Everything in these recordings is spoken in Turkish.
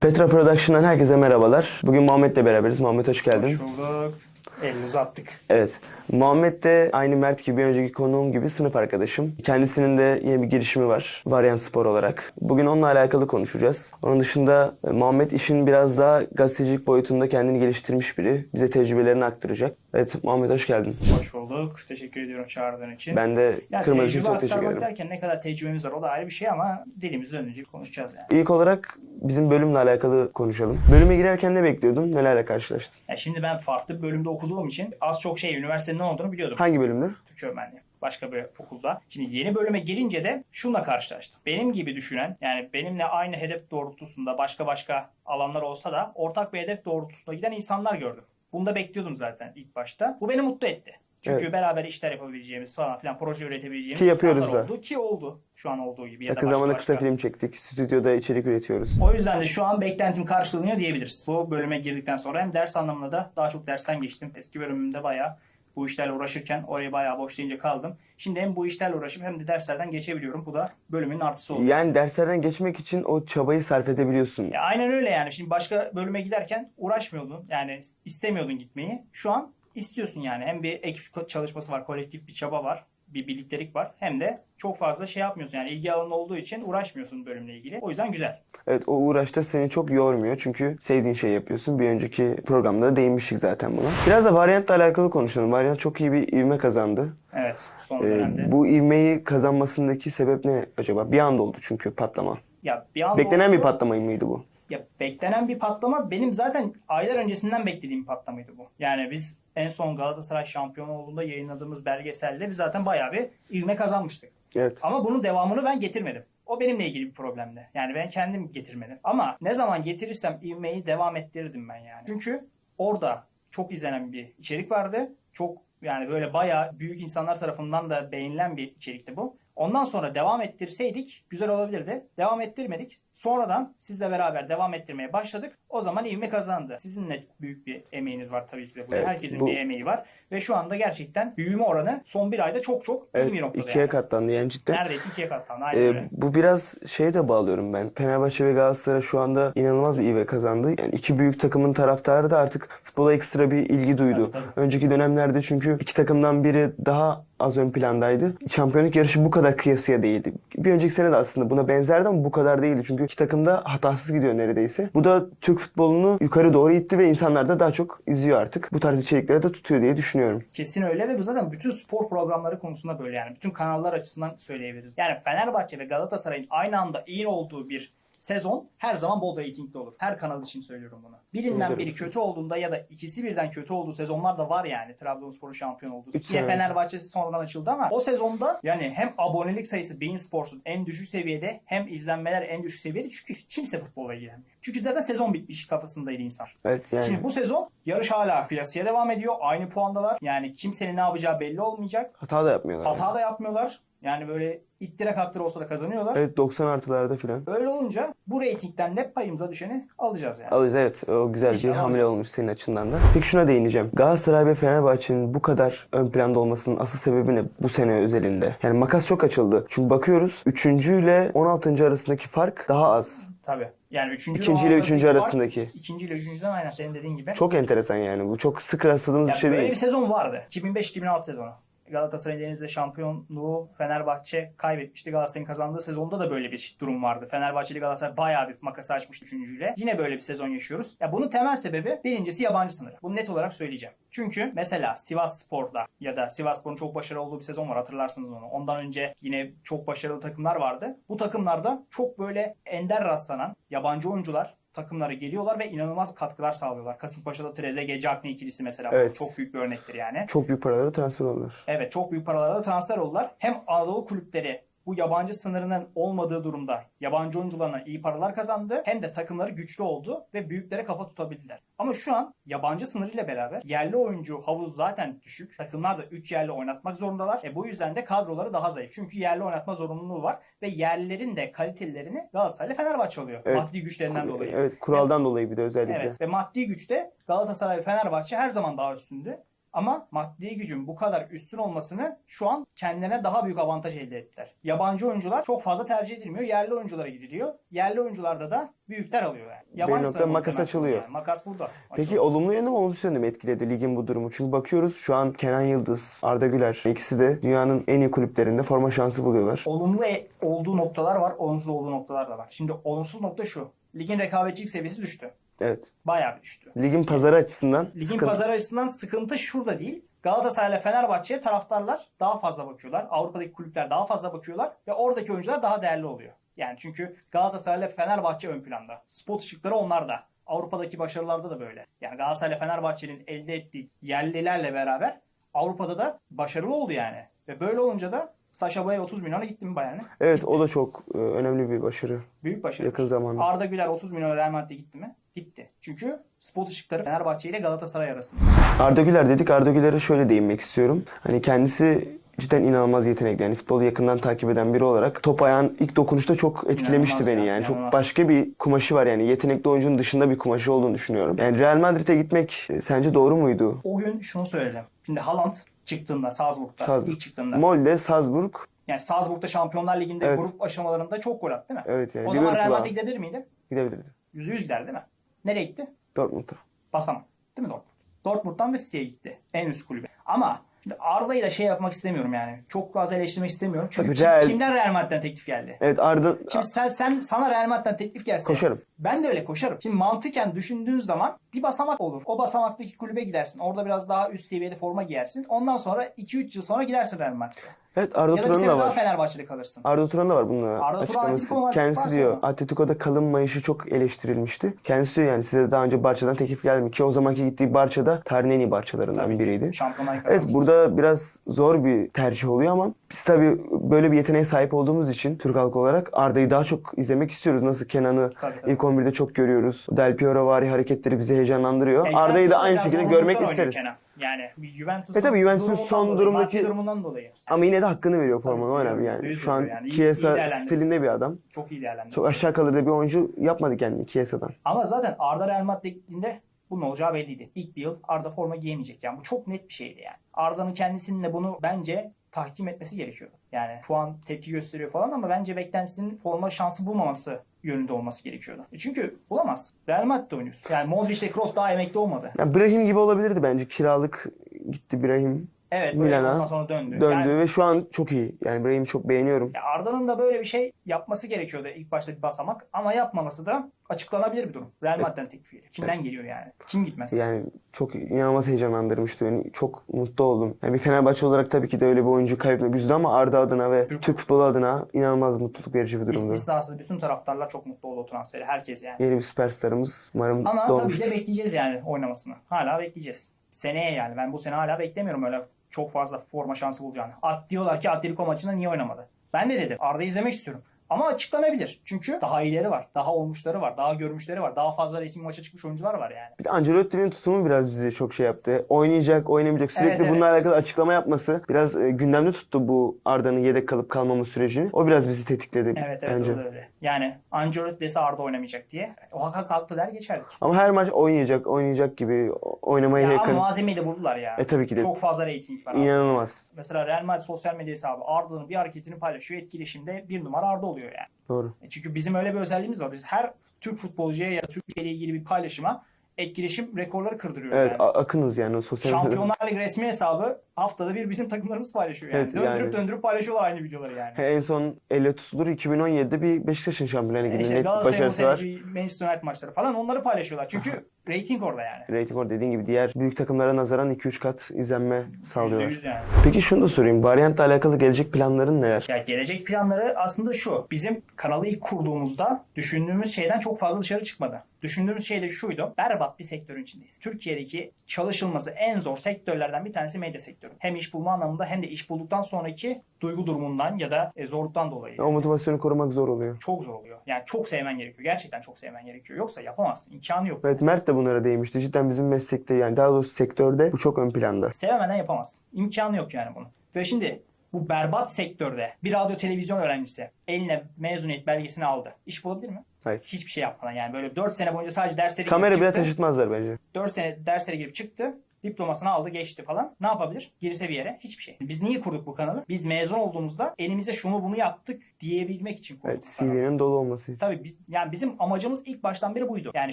Petra Production'dan herkese merhabalar. Bugün Muhammed'le beraberiz. Muhammed hoş geldin. Hoş bulduk. Elini uzattık. Evet. Muhammed de aynı Mert gibi bir önceki konuğum gibi sınıf arkadaşım. Kendisinin de yeni bir girişimi var. Varyant Spor olarak. Bugün onunla alakalı konuşacağız. Onun dışında e, Muhammed işin biraz daha gazetecilik boyutunda kendini geliştirmiş biri. Bize tecrübelerini aktaracak. Evet Muhammed hoş geldin. Hoş bulduk. Teşekkür ediyorum çağırdığın için. Ben de ya kırmızı için çok teşekkür ederim. derken ne kadar tecrübemiz var o da ayrı bir şey ama dilimiz dönünce konuşacağız yani. İlk olarak bizim bölümle alakalı konuşalım. Bölüme girerken ne bekliyordun? Nelerle karşılaştın? Ya şimdi ben farklı bir bölümde okuduğum için az çok şey üniversitenin ne olduğunu biliyordum. Hangi bölümde? Türkçe öğretmenliği. Başka bir okulda. Şimdi yeni bölüme gelince de şunla karşılaştım. Benim gibi düşünen yani benimle aynı hedef doğrultusunda başka başka alanlar olsa da ortak bir hedef doğrultusunda giden insanlar gördüm. Bunu da bekliyordum zaten ilk başta. Bu beni mutlu etti. Çünkü Evet. beraber işler yapabileceğimiz falan filan proje üretebileceğimiz Ki yapıyoruz da. oldu. Ki oldu. Şu an olduğu gibi. Ya Yakın zamanda kısa film çektik. Stüdyoda içerik üretiyoruz. O yüzden de şu an beklentim karşılanıyor diyebiliriz. Bu bölüme girdikten sonra hem ders anlamında da daha çok dersten geçtim. Eski bölümümde bayağı bu işlerle uğraşırken oraya bayağı boşlayınca kaldım. Şimdi hem bu işlerle uğraşıp hem de derslerden geçebiliyorum. Bu da bölümün artısı oldu. Yani derslerden geçmek için o çabayı sarf edebiliyorsun. Ya aynen öyle yani. Şimdi başka bölüme giderken uğraşmıyordun. Yani istemiyordun gitmeyi. Şu an istiyorsun yani. Hem bir ekip çalışması var, kolektif bir çaba var, bir birliktelik var. Hem de çok fazla şey yapmıyorsun. Yani ilgi alanın olduğu için uğraşmıyorsun bölümle ilgili. O yüzden güzel. Evet o uğraşta seni çok yormuyor çünkü sevdiğin şey yapıyorsun. Bir önceki programda da değinmiştik zaten buna. Biraz da varyantla alakalı konuşalım. Varyant çok iyi bir ivme kazandı. Evet, son Ee, dönemde. bu ivmeyi kazanmasındaki sebep ne acaba? Bir anda oldu çünkü patlama. Ya bir anda Beklenen bir oldu. patlama mıydı bu? Ya beklenen bir patlama benim zaten aylar öncesinden beklediğim patlamaydı bu. Yani biz en son Galatasaray şampiyon olduğunda yayınladığımız belgeselde biz zaten bayağı bir ivme kazanmıştık. Evet. Ama bunun devamını ben getirmedim. O benimle ilgili bir problemdi. Yani ben kendim getirmedim. Ama ne zaman getirirsem ivmeyi devam ettirirdim ben yani. Çünkü orada çok izlenen bir içerik vardı. Çok yani böyle bayağı büyük insanlar tarafından da beğenilen bir içerikti bu. Ondan sonra devam ettirseydik güzel olabilirdi. Devam ettirmedik. Sonradan sizle beraber devam ettirmeye başladık. O zaman ivme kazandı. Sizin de büyük bir emeğiniz var tabii ki de. burada. Evet, Herkesin bu- bir emeği var. Ve şu anda gerçekten büyüme oranı son bir ayda çok çok iyi Evet bir noktada. ikiye yani. katlandı yani cidden. Neredeyse ikiye katlandı. Aynen Ee, öyle. bu biraz şeye de bağlıyorum ben. Fenerbahçe ve Galatasaray şu anda inanılmaz bir ivme kazandı. Yani iki büyük takımın taraftarı da artık futbola ekstra bir ilgi duydu. Tabii, Önceki dönemlerde çünkü iki takımdan biri daha az ön plandaydı. Şampiyonluk yarışı bu kadar kıyasıya değildi. Bir önceki sene de aslında buna benzerdi ama bu kadar değildi. Çünkü iki takım da hatasız gidiyor neredeyse. Bu da Türk futbolunu yukarı doğru itti ve insanlar da daha çok izliyor artık. Bu tarz içerikleri de tutuyor diye düşünüyorum. Kesin öyle ve bu zaten bütün spor programları konusunda böyle yani. Bütün kanallar açısından söyleyebiliriz. Yani Fenerbahçe ve Galatasaray'ın aynı anda iyi olduğu bir sezon her zaman bol reytingli olur. Her kanal için söylüyorum bunu. Birinden biri kötü olduğunda ya da ikisi birden kötü olduğu sezonlar da var yani. Trabzonspor'un şampiyon olduğu. Üç Yine Fenerbahçe'si sonradan açıldı ama o sezonda yani hem abonelik sayısı Bein Sports'un en düşük seviyede hem izlenmeler en düşük seviyede çünkü kimse futbolla ilgilenmiyor. Çünkü zaten sezon bitmiş kafasındaydı insan. Evet yani. Şimdi bu sezon yarış hala kıyasıya devam ediyor. Aynı puandalar. Yani kimsenin ne yapacağı belli olmayacak. Hata da yapmıyorlar. yani. Hata da yapmıyorlar. Yani böyle ittire kaktıra olsa da kazanıyorlar. Evet 90 artılarda falan. Öyle olunca bu reytingden ne payımıza düşeni alacağız yani. Alırız evet. O güzel bir İnşallah hamle alırız. olmuş senin açından da. Peki şuna değineceğim. Galatasaray ve Fenerbahçe'nin bu kadar ön planda olmasının asıl sebebi ne bu sene özelinde? Yani makas çok açıldı. Çünkü bakıyoruz 3. ile 16. arasındaki fark daha az. Tabii. Yani üçüncü İkinci ile üçüncü arasındaki. ikinci ile üçüncüden aynen senin dediğin gibi. Çok enteresan yani. Bu çok sık rastladığımız Ya bir şey böyle değil. bir sezon vardı. 2005-2006 sezonu. Galatasaray'ın elinizde şampiyonluğu Fenerbahçe kaybetmişti. Galatasaray'ın kazandığı sezonda da böyle bir durum vardı. Fenerbahçe ile Galatasaray bayağı bir makası açmıştı üçüncüyle. Yine böyle bir sezon yaşıyoruz. Ya bunun temel sebebi birincisi yabancı sınırı. Bunu net olarak söyleyeceğim. Çünkü mesela Sivas Spor'da ya da Sivas Spor'un çok başarılı olduğu bir sezon var hatırlarsınız onu. Ondan önce yine çok başarılı takımlar vardı. Bu takımlarda çok böyle ender rastlanan yabancı oyuncular takımlara geliyorlar ve inanılmaz katkılar sağlıyorlar. Kasımpaşa'da Trezeguet, Cagney ikilisi mesela. Evet. Çok büyük bir örnektir yani. Çok büyük paralara transfer oldular. Evet çok büyük paralara transfer oldular. Hem Anadolu kulüpleri bu yabancı sınırının olmadığı durumda yabancı oyuncularına iyi paralar kazandı. Hem de takımları güçlü oldu ve büyüklere kafa tutabildiler. Ama şu an yabancı sınırıyla beraber yerli oyuncu havuz zaten düşük. Takımlar da 3 yerli oynatmak zorundalar. E bu yüzden de kadroları daha zayıf. Çünkü yerli oynatma zorunluluğu var ve yerlilerin de kalitelerini Galatasaray ile Fenerbahçe alıyor. Evet. Maddi güçlerinden dolayı. Evet kuraldan dolayı bir de özellikle. Evet ve maddi güçte Galatasaray ve Fenerbahçe her zaman daha üstündü. Ama maddi gücün bu kadar üstün olmasını şu an kendilerine daha büyük avantaj elde ettiler. Yabancı oyuncular çok fazla tercih edilmiyor. Yerli oyunculara gidiliyor. Yerli oyuncularda da büyükler alıyor yani. Yabancı nokta sayı makas açılıyor. Yani. Makas burada. Peki Açılıyor. olumlu yönde mi olumsuz yönde mi etkiledi ligin bu durumu? Çünkü bakıyoruz şu an Kenan Yıldız, Arda Güler ikisi de dünyanın en iyi kulüplerinde forma şansı buluyorlar. olumlu e- olduğu noktalar var, olumsuz olduğu noktalar da var. Şimdi olumsuz nokta şu. Ligin rekabetçilik seviyesi düştü. Evet. Bayağı bir düştü. Ligin pazarı açısından Ligin sıkıntı. pazarı açısından sıkıntı şurada değil. Galatasaray ile Fenerbahçe'ye taraftarlar daha fazla bakıyorlar. Avrupa'daki kulüpler daha fazla bakıyorlar ve oradaki oyuncular daha değerli oluyor. Yani çünkü Galatasaray ile Fenerbahçe ön planda. Spot ışıkları onlar da. Avrupa'daki başarılarda da böyle. Yani Galatasaray ile Fenerbahçe'nin elde ettiği yerlilerle beraber Avrupa'da da başarılı oldu yani. Ve böyle olunca da Saşa Boya 30 milyona gitti mi Bayern'e? Evet o da çok e, önemli bir başarı Büyük başarı. yakın zamanda. Arda Güler 30 milyon Real Madrid'e gitti mi? Gitti. Çünkü spot ışıkları Fenerbahçe ile Galatasaray arasında. Arda Güler dedik. Arda Güler'e şöyle değinmek istiyorum. Hani kendisi cidden inanılmaz yetenekli. Yani futbolu yakından takip eden biri olarak top ayağın ilk dokunuşta çok etkilemişti İnanılmaz beni ya, yani. Çok başka bir kumaşı var yani. Yetenekli oyuncunun dışında bir kumaşı olduğunu düşünüyorum. Yani Real Madrid'e gitmek e, sence doğru muydu? O gün şunu söyledim. Şimdi Haaland çıktığında Salzburg'da Salzburg. ilk çıktığında. Molde, Salzburg. yani Salzburg'da Şampiyonlar Ligi'nde Evet. grup aşamalarında çok gol attı değil mi? Evet yani o zaman Real Liverpool'a Madrid gidebilir miydi? gidebilirdi. %100 gider değil mi? Nereye gitti? Dortmund'a. Basamak. Değil mi Dortmund? Dortmund'dan da City'ye gitti. En üst kulübe. Ama şimdi Arda'yı da şey yapmak istemiyorum yani. Çok fazla eleştirmek istemiyorum. Çünkü kim- Real- kimden Real Madrid'den teklif geldi? Evet Arda Şimdi sen, sen sana Real Madrid'den teklif gelse koşarım. Ben de öyle koşarım. Şimdi mantıken düşündüğün zaman bir basamak olur. O basamaktaki kulübe gidersin. Orada biraz daha üst seviyede forma giyersin. Ondan sonra 2-3 yıl sonra gidersin Real Madrid'e. Evet Arda Ya da bir sene da daha var. Fenerbahçe'de kalırsın. Arda Turan da var bununla Arda Turan açıklaması. Atletico Kendisi diyor sonra. Atletico'da kalınmayışı çok eleştirilmişti. Kendisi diyor yani size daha önce Barça'dan teklif geldi mi? Ki o zamanki gittiği Barça'da tarihin en iyi Barçalarından Tabii. biriydi. Şampiyonlar Evet burada biraz zor bir tercih oluyor ama biz tabii böyle bir yeteneğe sahip olduğumuz için Türk halkı olarak Arda'yı daha çok izlemek istiyoruz. Nasıl Kenan'ı Tabii, ilk 11'de çok görüyoruz. Del Piero vari hareketleri bizi heyecanlandırıyor. Arda'yı da Juventus'ta aynı şekilde görmek isteriz. Kenan. Yani bir Juventus'un E tabii Juventus'un durumundan son dolayı, durumdaki- maddi durumundan dolayı. Ama yine de hakkını veriyor formanın Tabii, biliyorum, yani. yüzde yüz Şu an veriyor yani. İyi- iyi Chiesa değerlendirmiş. stilinde bir adam. Çok iyi değerlendirmiş. Çok aşağı kalırda bir oyuncu yapmadı kendini Chiesa'dan. Ama zaten Arda Real Madrid'e gittiğinde bunun olacağı belliydi. İlk bir yıl Arda forma giyemeyecek. Yani bu çok net bir şeydi yani. Arda'nın kendisinin de bunu bence tahkim etmesi gerekiyordu. Yani puan tepki gösteriyor falan ama bence beklentisinin forma şansı bulmaması yönünde olması gerekiyordu. E çünkü bulamaz. Real Madrid'de oynuyorsun. Yani Modric ile Kroos daha emekli olmadı. Yani Brahim gibi olabilirdi bence. Kiralık gitti Brahim. Evet Milan'a ondan sonra döndü. Döndü Yani ve şu an çok iyi. Yani Brahim'i çok beğeniyorum. ya Arda'nın da böyle bir şey yapması gerekiyordu ilk başta bir basamak ama yapmaması da açıklanabilir bir durum. Real Madrid'den teklif geliyor. Kimden geliyor yani? Kim gitmez? Yani çok inanılmaz heyecanlandırmıştı beni. Çok mutlu oldum. Yani bir Fenerbahçe olarak tabii ki de öyle bir oyuncu kaybetmek üzüldü ama Arda adına ve Türk- Türk futbolu adına inanılmaz mutluluk verici bir durumdu. İstisnasız bütün taraftarlar çok mutlu oldu o transferi. Herkes yani. Yeni bir süperstarımız umarım Ama doğmuştur. tabii de bekleyeceğiz yani oynamasını. Hala bekleyeceğiz. Seneye yani. Ben bu sene hala beklemiyorum öyle çok fazla forma şansı bulacağını. At diyorlar ki Atletico maçında niye oynamadı? Ben de dedim. Arda'yı izlemek istiyorum. Ama açıklanabilir. Çünkü daha iyileri var. Daha olmuşları var. Daha görmüşleri var. Daha fazla resim maça çıkmış oyuncular var yani. Bir de Ancelotti'nin tutumu biraz bizi çok şey yaptı. Oynayacak, oynamayacak. Sürekli Evet, evet. bununla alakalı açıklama yapması biraz e, gündemde tuttu bu Arda'nın yedek kalıp kalmama sürecini. O biraz bizi tetikledi Evet evet bence. öyle. Yani Ancelotti dese Arda oynamayacak diye. O hak kalktı der geçerdik. Ama her maç oynayacak, oynayacak gibi oynamaya Ya yakın. ama malzemeyi de buldular ya. E tabii ki de. Çok fazla reyting var. abi. İnanılmaz. Mesela Real Madrid sosyal medya hesabı Arda'nın bir hareketini paylaşıyor. Etkileşimde bir numara Arda oluyor yani. Doğru. E Çünkü bizim öyle bir özelliğimiz var. Biz her Türk futbolcuya ya da Türkiye ile ilgili bir paylaşıma etkileşim rekorları kırdırıyoruz Evet, yani. akınız yani o sosyal. Şampiyonlar Ligi resmi hesabı haftada bir bizim takımlarımız paylaşıyor yani. Evet, döndürüp yani. döndürüp paylaşıyorlar aynı videoları yani. En son elle tutulur 2017'de bir Beşiktaş'ın Şampiyonlar Ligi'nde işte net başarısı var. Manchester United maçları falan onları paylaşıyorlar. Çünkü reyting orada yani. Rating orada dediğin gibi diğer büyük takımlara nazaran 2-3 kat izlenme sağlıyorlar. %100 yani. Peki şunu da sorayım. Varyantla alakalı gelecek planların neler? Ya gelecek planları aslında şu. Bizim kanalı ilk kurduğumuzda düşündüğümüz şeyden çok fazla dışarı çıkmadı. Düşündüğümüz şey de şuydu. Berbat bir sektörün içindeyiz. Türkiye'deki çalışılması en zor sektörlerden bir tanesi medya sektörü. Hem iş bulma anlamında hem de iş bulduktan sonraki duygu durumundan ya da e, zorluktan dolayı. O motivasyonu korumak zor oluyor. Çok zor oluyor. Yani çok sevmen gerekiyor. Gerçekten çok sevmen gerekiyor. Yoksa yapamazsın. İmkanı yok. Evet Mert de bunlara değinmişti. Cidden bizim meslekte yani daha doğrusu sektörde bu çok ön planda. Sevemeden yapamazsın. İmkanı yok yani bunun. Ve şimdi bu berbat sektörde bir radyo televizyon öğrencisi eline mezuniyet belgesini aldı. İş bulabilir mi? Hayır. Hiçbir şey yapmadan yani böyle 4 sene boyunca sadece derslere Kamera bile çıktı. taşıtmazlar bence. 4 sene derslere girip çıktı. Diplomasını aldı geçti falan. Ne yapabilir? Girse bir yere hiçbir şey. Biz niye kurduk bu kanalı? Biz mezun olduğumuzda elimize şunu bunu yaptık diyebilmek için kurduk Evet. CV'nin dolu olması için. Tabii biz, yani bizim amacımız ilk baştan beri buydu. Yani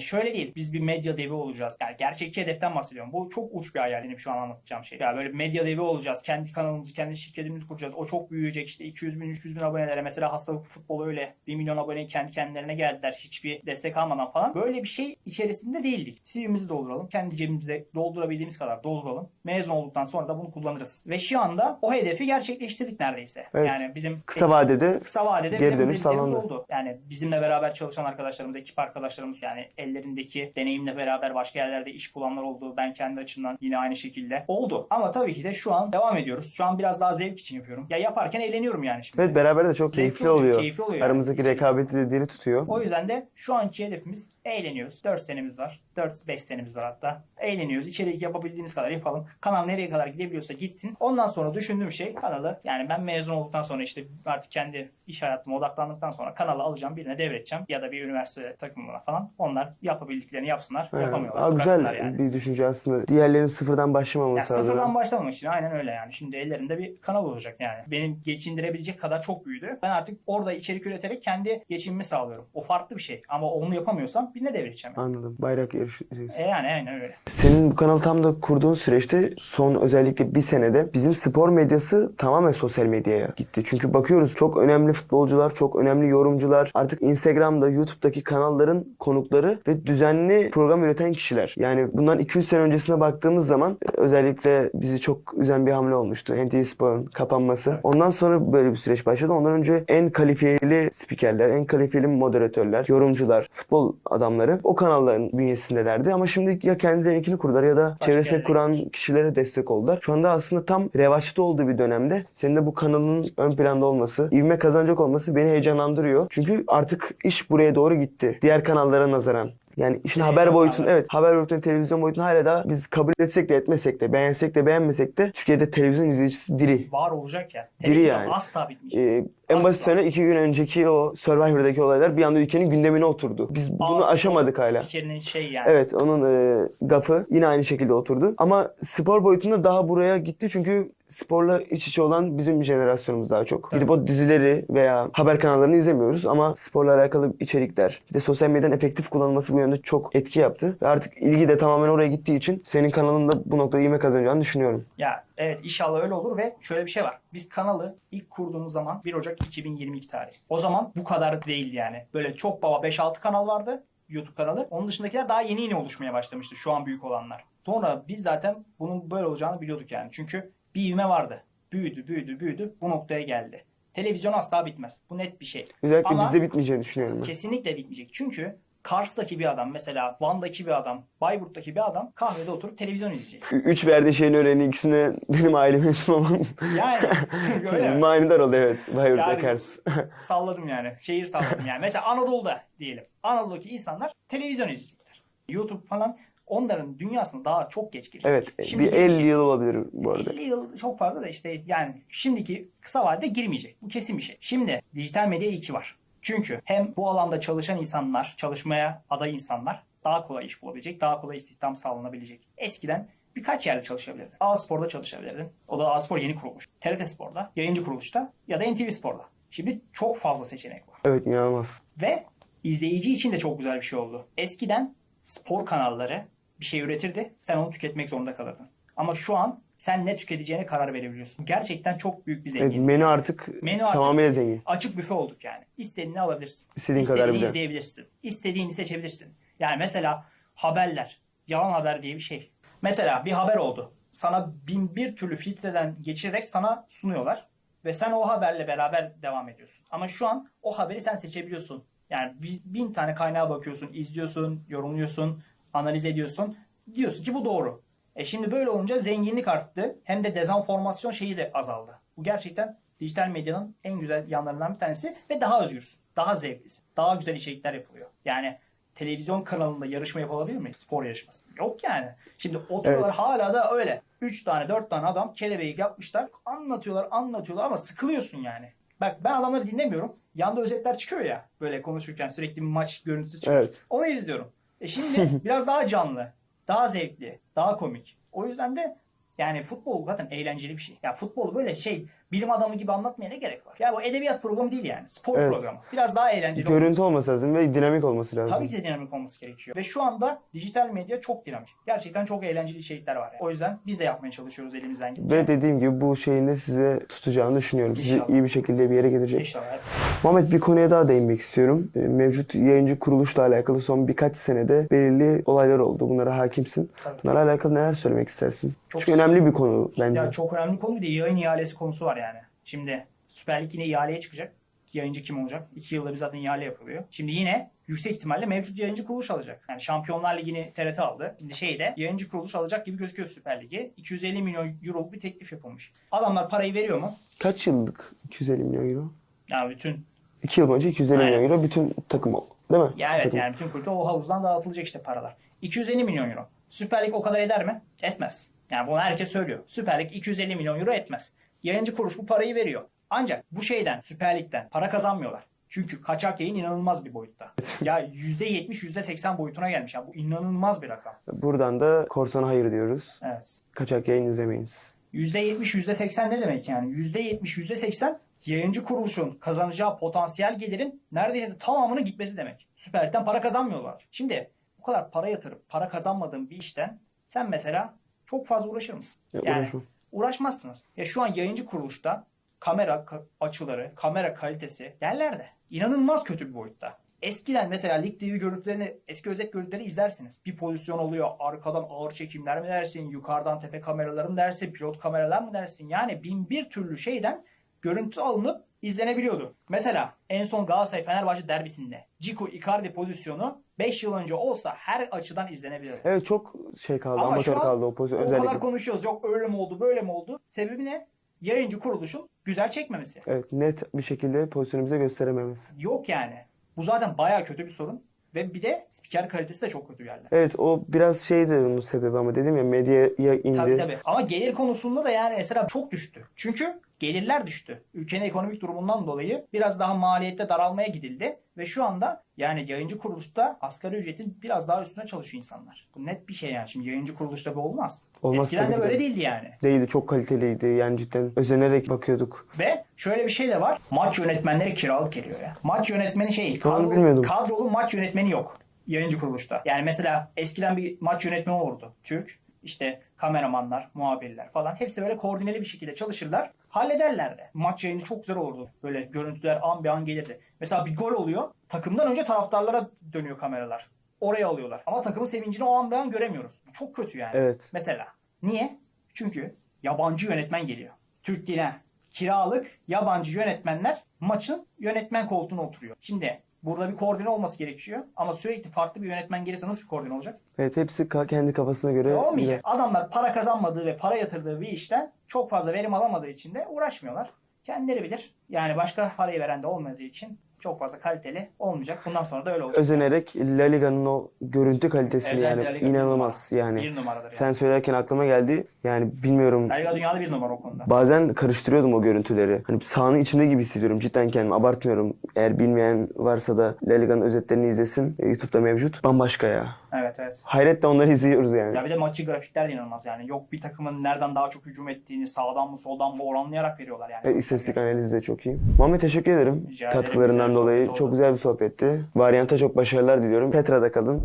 şöyle değil. Biz bir medya devi olacağız. Yani gerçekçi hedeften bahsediyorum. Bu çok uç bir hayal benim şu an anlatacağım şey. Ya böyle medya devi olacağız. Kendi kanalımızı, kendi şirketimizi kuracağız. O çok büyüyecek işte 200 bin, 300 bin abonelere. Mesela hastalık futbolu öyle. 1 milyon abone kendi kendilerine geldiler. Hiçbir destek almadan falan. Böyle bir şey içerisinde değildik. CV'mizi dolduralım. Kendi cebimize doldurabildiğimiz kadar dolduralım. Mezun olduktan sonra da bunu kullanırız. Ve şu anda o hedefi gerçekleştirdik neredeyse. Evet. Yani bizim Kısa vadede kısa vadede Geri dönüş sağlandı. oldu. Yani bizimle beraber çalışan arkadaşlarımız, ekip arkadaşlarımız yani ellerindeki deneyimle beraber başka yerlerde iş bulanlar oldu. Ben kendi açımdan yine aynı şekilde oldu. Ama tabii ki de şu an devam ediyoruz. Şu an biraz daha zevk için yapıyorum. Ya yaparken eğleniyorum yani şimdi. evet beraber de çok keyifli oluyor, oluyor. keyifli oluyor. Aramızdaki rekabeti de diri tutuyor. O yüzden de şu anki hedefimiz eğleniyoruz. 4 senemiz var. 4-5 senemiz var hatta. Eğleniyoruz. İçerik yapabildiğimiz kadar yapalım. Kanal nereye kadar gidebiliyorsa gitsin. Ondan sonra düşündüğüm şey kanalı yani ben mezun olduktan sonra işte artık kendi iş hayatıma odaklandıktan sonra kanalı alacağım birine devredeceğim. Ya da bir üniversite takımına falan. Onlar yapabildiklerini yapsınlar. Evet. Yapamıyorlar. Aa, güzel yani. bir düşünce aslında. Diğerlerinin sıfırdan Yani başlamaması lazım. sıfırdan başlamamak için aynen öyle yani. Şimdi ellerinde bir kanal olacak yani. Benim geçindirebilecek kadar çok büyüdü. Ben artık orada içerik üreterek kendi geçimimi sağlıyorum. O farklı bir şey. Ama onu yapamıyorsam birine devireceğim. Yani. Anladım. Bayrak yarışı diyorsun. E yani aynen öyle. Senin bu kanalı tam da kurduğun süreçte son özellikle bir senede bizim spor medyası tamamen sosyal medyaya gitti. Çünkü bakıyoruz çok önemli futbolcular, çok önemli yorumcular, artık Instagram'da, YouTube'daki kanalların konukları ve düzenli program üreten kişiler. Yani bundan 200 sene öncesine baktığımız zaman e, özellikle bizi çok üzen bir hamle olmuştu. NTV Spor'un kapanması. Ondan sonra böyle bir süreç başladı. Ondan önce en kalifiyeli spikerler, en kalifiyeli moderatörler, yorumcular, futbol adamları o kanalların bünyesindelerdi. Ama şimdi ya kendilerinkini kurdular ya da çevresine yerlere kuran kişilere destek oldular. Şu anda aslında tam revaçta olduğu bir dönemde senin de bu kanalın ön planda olması, ivme kazanacak olması beni heyecanlandırıyor. Çünkü artık iş buraya doğru gitti. Diğer kanallara nazaran. Yani işin Televizyon haber boyutunu evet haber boyutunu televizyon boyutunu hala da biz kabul etsek de etmesek de beğensek de beğenmesek de Türkiye'de televizyon izleyicisi diri. Var olacak ya. Diri yani. asla bitmeyecek. Ee, en basit örneği iki gün önceki o Survivor'daki olaylar bir anda ülkenin gündemine oturdu. Biz bunu Asla aşamadık hala. spikerinin şey yani. Evet onun e, gafı yine aynı şekilde oturdu. Ama spor boyutunda daha buraya gitti çünkü sporla iç içe olan bizim jenerasyonumuz daha çok. Gidip o dizileri veya haber kanallarını izlemiyoruz ama sporla alakalı içerikler, bir de sosyal medyanın efektif kullanılması bu yönde çok etki yaptı. Ve artık ilgi de tamamen oraya gittiği için senin kanalın da bu noktada ivme kazanacağını düşünüyorum. Ya evet inşallah öyle olur ve şöyle bir şey var. Biz kanalı ilk kurduğumuz zaman 1 Ocak 2022 tarihi. O zaman bu kadar değildi yani. Böyle çok baba 5-6 kanal vardı. YouTube kanalı. Onun dışındakiler daha yeni yeni oluşmaya başlamıştı. Şu an büyük olanlar. Sonra biz zaten bunun böyle olacağını biliyorduk yani. Çünkü bir ivme vardı. Büyüdü, büyüdü, büyüdü. Bu noktaya geldi. Televizyon asla bitmez. Bu net bir şey. Özellikle Ama- bizde bitmeyeceğini düşünüyorum ben. Kesinlikle bitmeyecek. Çünkü Kars'taki bir adam mesela Van'daki bir adam, Bayburt'taki bir adam kahvede oturup televizyon izleyecek. Üç verdiği şeyin örneğini ikisine benim ailem mensup olmam. Yani öyle mi? Manidar oldu evet. Bayurt Yani- Akars. salladım yani. Şehir salladım yani. Mesela Anadolu'da diyelim. Anadolu'daki insanlar televizyon izleyecekler. YouTube falan onların dünyasına daha çok geç girecek. evet bir Şimdiki 50 yıl olabilir bu arada. 50 yıl çok fazla da işte yani şimdiki kısa vadede girmeyecek. Bu kesin bir şey. Şimdi dijital medya ilki var. Çünkü hem bu alanda çalışan insanlar, çalışmaya aday insanlar daha kolay iş bulabilecek, daha kolay istihdam sağlanabilecek. Eskiden birkaç yerde çalışabilirdin. A Spor'da çalışabilirdin. O da A Spor yeni kurulmuş. TRT Spor'da, yayıncı kuruluşta ya da NTV Spor'da. Şimdi çok fazla seçenek var. Evet inanılmaz. Ve izleyici için de çok güzel bir şey oldu. Eskiden spor kanalları bir şey üretirdi. Sen onu tüketmek zorunda kalırdın. Ama şu an sen ne tüketeceğine karar verebiliyorsun. Gerçekten çok büyük bir Evet, zenginlik. menü artık Menü artık- tamamıyla zengin. Açık büfe olduk yani. İstediğini alabilirsin. İstediğin kadar İstediğini bir de. izleyebilirsin. İstediğini seçebilirsin. Yani mesela haberler. Yalan haber diye bir şey. Mesela bir haber oldu. Sana bin bir türlü filtreden geçirerek sana sunuyorlar. Ve sen o haberle beraber devam ediyorsun. Ama şu an o haberi sen seçebiliyorsun. Yani bi- bin tane kaynağa bakıyorsun, izliyorsun, yorumluyorsun, analiz ediyorsun. Diyorsun ki bu doğru. E şimdi böyle olunca zenginlik arttı. Hem de dezenformasyon şeyi de azaldı. Bu gerçekten dijital medyanın en güzel yanlarından bir tanesi ve daha özgürsün. Daha zevklisin. Daha güzel içerikler yapılıyor. Yani televizyon kanalında yarışma yapılabilir mi? Spor yarışması. Yok yani. Şimdi oturuyorlar Evet. hala da öyle. 3 tane 4 tane adam kelebeği yapmışlar. Anlatıyorlar anlatıyorlar ama sıkılıyorsun yani. Bak ben adamları dinlemiyorum. Yanda özetler çıkıyor ya. Böyle konuşurken sürekli bir maç görüntüsü çıkıyor. Evet. Onu izliyorum. E şimdi biraz daha canlı, daha zevkli, daha komik. O yüzden de yani futbol zaten eğlenceli bir şey. Ya futbolu böyle şey bilim adamı gibi anlatmaya ne gerek var? Ya bu edebiyat programı değil yani. Spor Evet. programı. Biraz daha eğlenceli. Görüntü olması lazım ve dinamik olması lazım. Tabii ki de dinamik olması gerekiyor. Ve şu anda dijital medya çok dinamik. Gerçekten çok eğlenceli içerikler var. Yani. O yüzden biz de yapmaya çalışıyoruz elimizden gelince. Ve dediğim gibi bu şeyin de size tutacağını düşünüyorum. Sizi İnşallah. iyi bir şekilde bir yere getirecek. İnşallah. Muhammed bir konuya daha değinmek istiyorum. Ee, Mevcut yayıncı kuruluşla alakalı son birkaç senede belirli olaylar oldu. Bunlara hakimsin. Tabii. Bunlarla alakalı neler söylemek istersin? Çok- Çünkü önemli bir konu bence. Ya çok önemli konu bir de yayın ihalesi konusu var yani. Şimdi Süper Lig yine ihaleye çıkacak. Yayıncı kim olacak? İki yılda bir zaten ihale yapılıyor. Şimdi yine yüksek ihtimalle mevcut yayıncı kuruluş alacak. Yani Şampiyonlar Ligi'ni TRT aldı. Şimdi şeyde yayıncı kuruluş alacak gibi gözüküyor Süper Lig'i. 250 milyon euroluk bir teklif yapılmış. Adamlar parayı veriyor mu? Kaç yıllık 250 milyon euro? Yani bütün 2 yıl boyunca 250 Aynen. milyon euro bütün takım. Değil mi? ya evet Takım. yani bütün kulüpte o havuzdan dağıtılacak işte paralar. 250 milyon euro. Süper Lig o kadar eder mi? Etmez. Yani bunu herkes söylüyor. Süper Lig 250 milyon euro etmez. Yayıncı kuruluş bu parayı veriyor. Ancak bu şeyden Süper Lig'den para kazanmıyorlar. Çünkü kaçak yayın inanılmaz bir boyutta. ya %70 %80 boyutuna gelmiş. Ya bu inanılmaz bir rakam. Buradan da Korsan'a hayır diyoruz. Evet. Kaçak yayın izlemeyiniz. %70 %80 ne demek yani? %70 %80 yayıncı kuruluşun kazanacağı potansiyel gelirin neredeyse tamamının gitmesi demek. Süper Lig'den para kazanmıyorlar. Şimdi bu kadar para yatırıp para kazanmadığın bir işten sen mesela çok fazla uğraşır mısın? Ya, yani uğraşmam. Uğraşmazsınız. Ya şu an yayıncı kuruluşta kamera ka- açıları, kamera kalitesi yerlerde. İnanılmaz kötü bir boyutta. Eskiden mesela Lig TV görüntülerini, eski özet görüntüleri izlersiniz. Bir pozisyon oluyor, arkadan ağır çekimler mi dersin, yukarıdan tepe kameraları mı dersin, pilot kameralar mı dersin? Yani bin bir türlü şeyden görüntü alınıp izlenebiliyordu. Mesela en son Galatasaray Fenerbahçe derbisinde Ciku Icardi pozisyonu 5 yıl önce olsa her açıdan izlenebilirdi. Evet çok şey kaldı, Ama amatör kaldı o pozisyon O özellikle. kadar konuşuyoruz. Yok öyle mi oldu, böyle mi oldu? Sebebi ne? Yayıncı kuruluşun güzel çekmemesi. Evet net bir şekilde pozisyonu bize gösterememiz. Yok yani. Bu zaten bayağı kötü bir sorun. Ve bir de spiker kalitesi de çok kötü geldi. Evet o biraz şeydi bunun sebebi ama dedim ya medyaya indi. Tabii tabii. Ama gelir konusunda da yani mesela çok düştü. Çünkü gelirler düştü. Ülkenin ekonomik durumundan dolayı biraz daha maliyette daralmaya gidildi. Ve şu anda yani yayıncı kuruluşta asgari ücretin biraz daha üstüne çalışıyor insanlar. Bu net bir şey yani. Şimdi yayıncı kuruluşta bu olmaz. Olmaz Eskiden de böyle de. değildi yani. Değildi çok kaliteliydi yani cidden özenerek bakıyorduk. Ve şöyle bir şey de var. Maç yönetmenleri kiralık geliyor ya. Maç yönetmeni şey, Onu kadro, bilmiyordum. kadrolu maç yönetmeni yok. Yayıncı kuruluşta. Yani mesela eskiden bir maç yönetmeni olurdu. Türk. İşte kameramanlar, muhabirler falan. Hepsi böyle koordineli bir şekilde çalışırlar. Hallederler de. Maç yayını çok güzel olurdu. Böyle görüntüler an bir an gelirdi. Mesela bir gol oluyor. Takımdan önce taraftarlara dönüyor kameralar. Oraya alıyorlar. Ama takımın sevincini o an bir an göremiyoruz. Bu çok kötü yani. Evet. Mesela. Niye? Çünkü yabancı yönetmen geliyor. Türk ha. Kiralık yabancı yönetmenler maçın yönetmen koltuğuna oturuyor. Şimdi burada bir koordine olması gerekiyor. Ama sürekli farklı bir yönetmen gelirse nasıl bir koordine olacak? Evet hepsi ka- kendi kafasına göre. E, olmayacak. Adamlar para kazanmadığı ve para yatırdığı bir işten çok fazla verim alamadığı için de uğraşmıyorlar. Kendileri bilir. Yani başka parayı veren de olmadığı için çok fazla kaliteli olmayacak. Bundan sonra da öyle olacak. Özenerek La Liga'nın o görüntü kalitesi Özellikle yani Liga inanılmaz numara. yani. Bir numaradır yani. Sen söylerken aklıma geldi. Yani bilmiyorum La Liga dünyada bir numara o konuda. Bazen karıştırıyordum o görüntüleri. Hani sahanın içinde gibi hissediyorum. Cidden kendimi abartmıyorum. Eğer bilmeyen varsa da La Liga'nın özetlerini izlesin. E, YouTube'da mevcut. Bambaşka ya. Evet evet. Hayretle onları izliyoruz yani. Ya bir de maçı grafikler de inanılmaz yani. Yok bir takımın nereden daha çok hücum ettiğini sağdan mı soldan mı oranlayarak veriyorlar yani. Evet, istatistik analizi de çok iyi. Muhammed teşekkür ederim. Rica. Katkılarından dolayı. Çok güzel bir sohbetti. Varyanta çok başarılar diliyorum. Petra'da kalın.